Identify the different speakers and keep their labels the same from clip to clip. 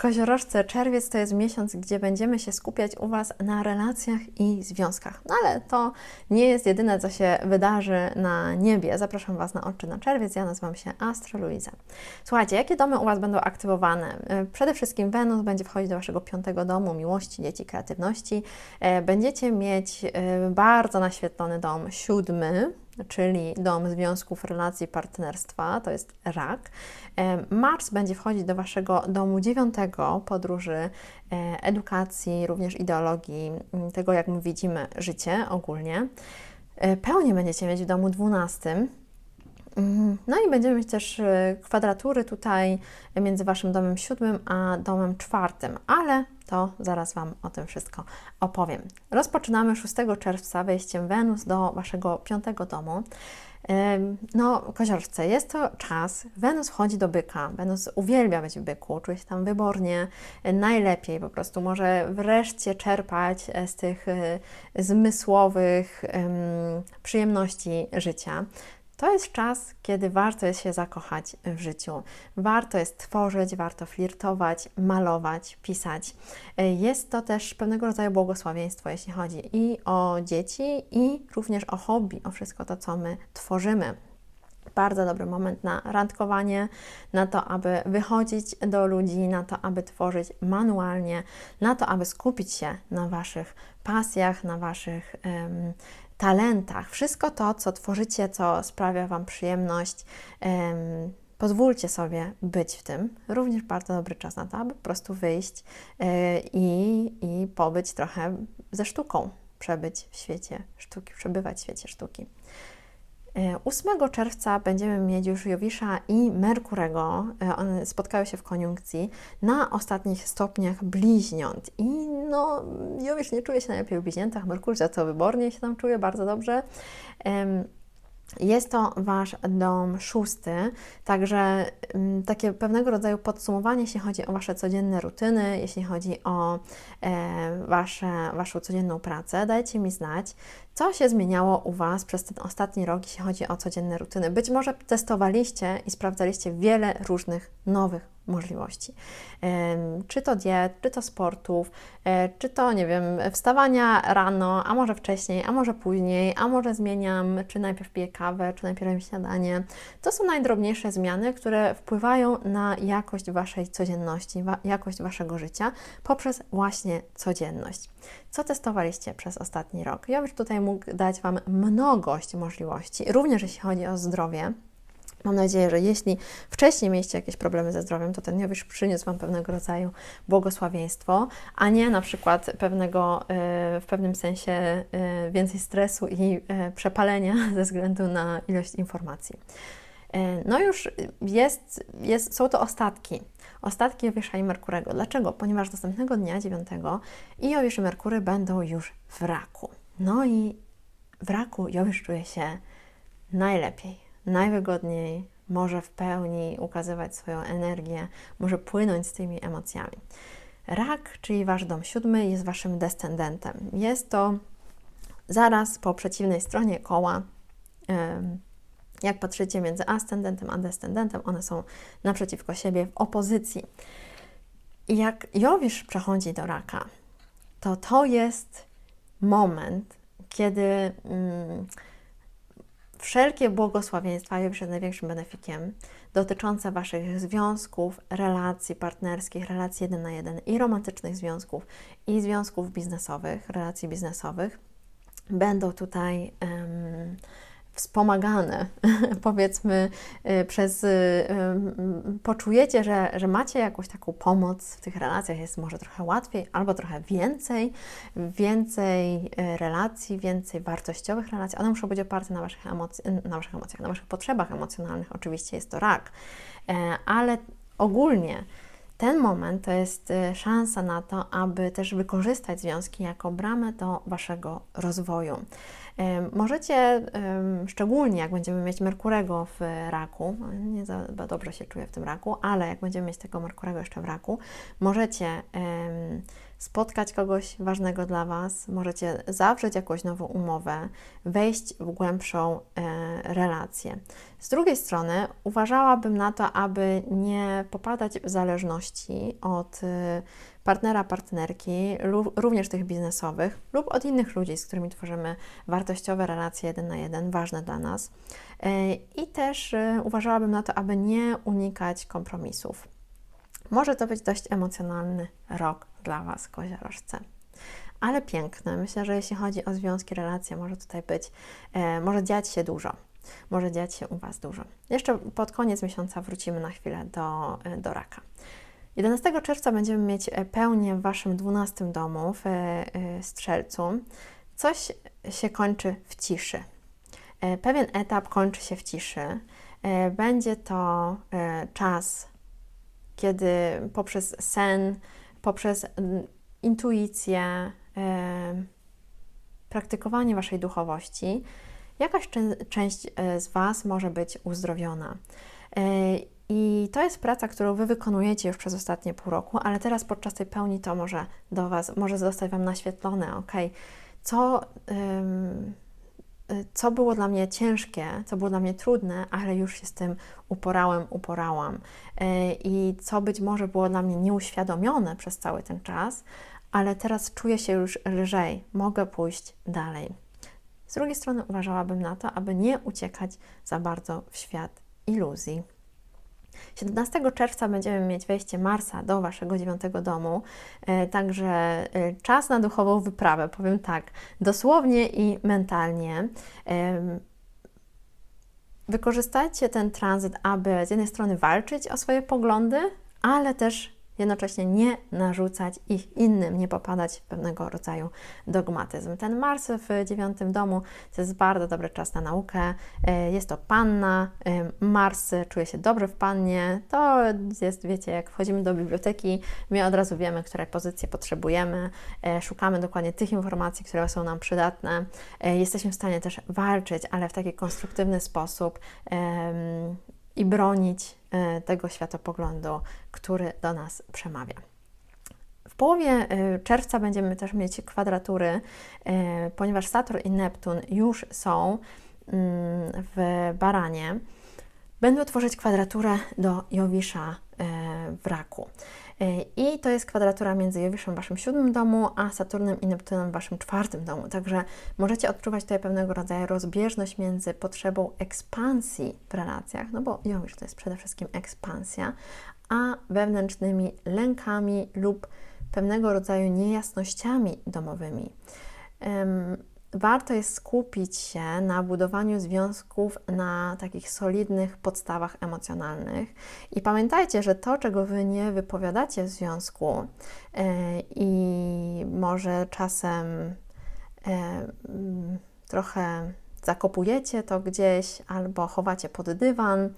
Speaker 1: Koziorożce, czerwiec to jest miesiąc, gdzie będziemy się skupiać u Was na relacjach i związkach. No ale to nie jest jedyne, co się wydarzy na niebie. Zapraszam Was na oczy na czerwiec. Ja nazywam się Astro Luiza. Słuchajcie, jakie domy u Was będą aktywowane? E, przede wszystkim Wenus będzie wchodzić do Waszego piątego domu miłości, dzieci, kreatywności. E, będziecie mieć e, bardzo naświetlony dom siódmy, czyli dom związków, relacji, partnerstwa, to jest rak. Mars będzie wchodzić do Waszego domu dziewiątego, podróży, e, edukacji, również ideologii, tego jak my widzimy życie ogólnie. E, pełnię będziecie mieć w domu dwunastym. Mhm. No i będziemy mieć też e, kwadratury tutaj między Waszym domem siódmym a domem czwartym, ale to zaraz Wam o tym wszystko opowiem. Rozpoczynamy 6 czerwca wejściem Wenus do Waszego piątego domu. No, koziorce, jest to czas. Wenus wchodzi do byka. Wenus uwielbia być w byku, czuje się tam wybornie, najlepiej po prostu. Może wreszcie czerpać e, z tych e, zmysłowych przyjemności życia. To jest czas, kiedy warto jest się zakochać w życiu. Warto jest tworzyć, warto flirtować, malować, pisać. Jest to też pewnego rodzaju błogosławieństwo, jeśli chodzi i o dzieci, i również o hobby, o wszystko to, co my tworzymy bardzo dobry moment na randkowanie, na to, aby wychodzić do ludzi, na to, aby tworzyć manualnie, na to, aby skupić się na Waszych pasjach, na Waszych um, talentach, wszystko to, co tworzycie, co sprawia Wam przyjemność, pozwólcie sobie być w tym. Również bardzo dobry czas na to, aby po prostu wyjść e, i, i pobyć trochę ze sztuką, przebyć w świecie sztuki, przebywać w świecie sztuki. 8 e, czerwca będziemy mieć już Jowisza i Merkurego. E, one spotkały się w koniunkcji na ostatnich stopniach bliźniąt. I no, Jowisz nie czuje się najlepiej w bliźniętach, Merkur za to wybornie się tam czuje bardzo dobrze. Jest to Wasz dom szósty, także um, takie pewnego rodzaju podsumowanie, jeśli chodzi o Wasze codzienne rutyny, jeśli chodzi o e, wasze, Waszą codzienną pracę. Dajcie mi znać, co się zmieniało u Was przez ten ostatni rok, jeśli chodzi o codzienne rutyny. Być może testowaliście i sprawdzaliście wiele różnych nowych możliwości. Czy to diet, czy to sportów, e, czy to, nie wiem, wstawania rano, a może wcześniej, a może później, a może zmieniam, czy najpierw piję kawę, czy najpierw śniadanie. To są najdrobniejsze zmiany, które wpływają na jakość Waszej codzienności, jakość Waszego życia poprzez właśnie codzienność. Co testowaliście przez ostatni rok? Ja już tutaj mógł dać Wam mnogość możliwości, również jeśli chodzi o zdrowie. Mam nadzieję, że jeśli wcześniej mieliście jakieś problemy ze zdrowiem, to ten Jowisz przyniósł Wam pewnego rodzaju błogosławieństwo, a nie na przykład pewnego, e, w pewnym sensie e, więcej stresu i e, przepalenia ze względu na ilość informacji. No już jest, jest, są to ostatki. Ostatki Jowisza i Merkurego. Dlaczego? Ponieważ następnego dnia, 9, i Jowisz i Merkury będą już w raku. No i w raku Jowisz czuje się najlepiej najwygodniej, może w pełni ukazywać swoją energię, może płynąć z tymi emocjami. Rak, czyli Wasz dom siódmy, jest Waszym descendentem. Jest to zaraz po przeciwnej stronie koła. Jak patrzycie między ascendentem a descendentem, one są naprzeciwko siebie w opozycji. I jak Jowisz przechodzi do raka, to to jest moment, kiedy. Mm, wszelkie błogosławieństwa, ja przed największym benefikiem, dotyczące Waszych związków, relacji partnerskich, relacji jeden na jeden i romantycznych związków, i związków biznesowych, relacji biznesowych, będą tutaj um, wspomagane, powiedzmy, y, przez, y, y, poczujecie, że, że macie jakąś taką pomoc w tych relacjach, jest może trochę łatwiej albo trochę więcej, więcej relacji, więcej wartościowych relacji. One muszą być oparte na Waszych, emocji, na waszych emocjach, na Waszych potrzebach emocjonalnych. Oczywiście jest to rak, e, ale ogólnie ten moment to jest szansa na to, aby też wykorzystać związki jako bramę do Waszego rozwoju. Możecie, szczególnie jak będziemy mieć Merkurego w raku, nie za dobrze się czuję w tym raku, ale jak będziemy mieć tego Merkurego jeszcze w raku, możecie spotkać kogoś ważnego dla Was, możecie zawrzeć jakąś nową umowę, wejść w głębszą e, relację. Z drugiej strony uważałabym na to, aby nie popadać w zależności od e, partnera, partnerki, również tych biznesowych, lub od innych ludzi, z którymi tworzymy wartościowe relacje jeden na jeden, ważne dla nas. E, I też e, uważałabym na to, aby nie unikać kompromisów. Może to być dość emocjonalny rok dla Was, koziorożce. Ale piękny. Myślę, że jeśli chodzi o związki, relacje, może tutaj być, e, może dziać się dużo. Może dziać się u Was dużo. Jeszcze pod koniec miesiąca wrócimy na chwilę do, e, do raka. 11 czerwca będziemy mieć e, pełnię w Waszym 12 domu, w e, Strzelcu. Coś się kończy w ciszy. Pewien etap kończy się w ciszy. Będzie to czas kiedy poprzez sen, poprzez mm, intuicję, praktykowanie Waszej duchowości, jakaś część e, z Was może być uzdrowiona. E, I to jest praca, którą Wy wykonujecie już przez ostatnie pół roku, ale teraz podczas tej pełni to może do Was, może zostać Wam naświetlone, ok? Co co było dla mnie ciężkie, co było dla mnie trudne, ale już się z tym uporałem, uporałam. Y, I co być może było dla mnie nieuświadomione przez cały ten czas, ale teraz czuję się już lżej, mogę pójść dalej. Z drugiej strony uważałabym na to, aby nie uciekać za bardzo w świat iluzji. 17 czerwca będziemy mieć wejście Marsa do Waszego dziewiątego domu, e, także e, czas na duchową wyprawę, powiem tak, dosłownie i mentalnie. Wykorzystajcie ten tranzyt, aby z jednej strony walczyć o swoje poglądy, ale też jednocześnie nie narzucać ich innym, nie popadać w pewnego rodzaju dogmatyzm. Ten Mars w dziewiątym domu to jest bardzo dobry czas na naukę. E, jest to panna, e, Mars czuje się dobrze w pannie. To jest, wiecie, jak wchodzimy do biblioteki, my od razu wiemy, które pozycje potrzebujemy, e, szukamy dokładnie tych informacji, które są nam przydatne. Jesteśmy w stanie też walczyć, ale w taki konstruktywny sposób i bronić e, tego światopoglądu, który do nas przemawia. W połowie e, czerwca będziemy też mieć kwadratury, e, ponieważ Saturn i Neptun już są mm, w baranie. Będą tworzyć kwadraturę do Jowisza w raku. I to jest kwadratura między Jowiszem w Waszym siódmym domu, a Saturnem i Neptunem w Waszym czwartym domu. Także możecie odczuwać tutaj pewnego rodzaju rozbieżność między potrzebą ekspansji w relacjach, no bo Jowisz to jest przede wszystkim ekspansja, a wewnętrznymi lękami lub pewnego rodzaju niejasnościami domowymi warto jest skupić się na budowaniu związków na takich solidnych podstawach emocjonalnych. I pamiętajcie, że to, czego wy nie wypowiadacie w związku yy, i może czasem yy, yy, trochę zakopujecie to gdzieś albo chowacie pod dywan,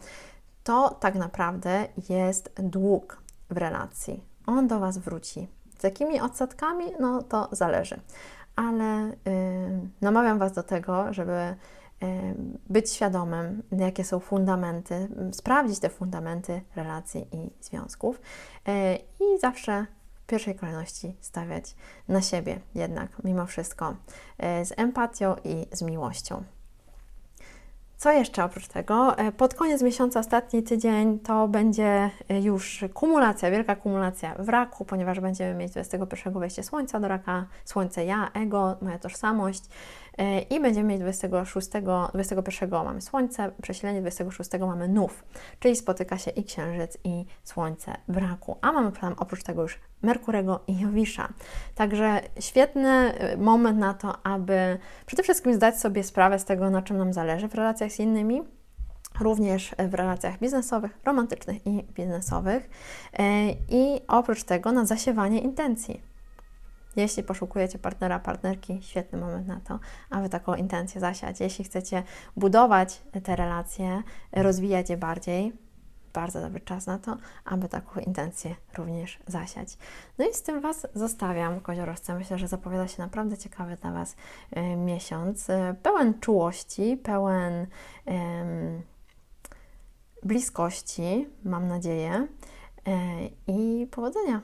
Speaker 1: to tak naprawdę jest dług w relacji. On do Was wróci. Z jakimi odsetkami? No to zależy ale namawiam Was do tego, żeby być świadomym, jakie są fundamenty, sprawdzić te fundamenty relacji i związków y, i zawsze w pierwszej kolejności stawiać na siebie jednak mimo wszystko z empatią i z miłością. Co jeszcze oprócz tego? E, pod koniec miesiąca, ostatni tydzień, to będzie e, już kumulacja, wielka kumulacja w raku, ponieważ będziemy mieć 21 wejście Słońca do raka, Słońce ja, ego, moja tożsamość. E, I będziemy mieć 26, 21 mamy Słońce, przesilenie 26 mamy Nów, czyli spotyka się i Księżyc, i Słońce w raku. A mamy tam oprócz tego już Merkurego i Jowisza. Także świetny e, moment na to, aby przede wszystkim zdać sobie sprawę z tego, na czym nam zależy w relacjach z innymi, również w relacjach biznesowych, romantycznych i biznesowych. E, I oprócz tego na zasiewanie intencji jeśli poszukujecie partnera, partnerki, świetny moment na to, aby taką intencję zasiać. Jeśli chcecie budować te relacje, rozwijać je bardziej, bardzo dobry czas na to, aby taką intencję również zasiać. No i z tym Was zostawiam, koziorożce. Myślę, że zapowiada się naprawdę ciekawy dla Was y, miesiąc, y, pełen czułości, pełen y, bliskości, mam nadzieję, i powodzenia.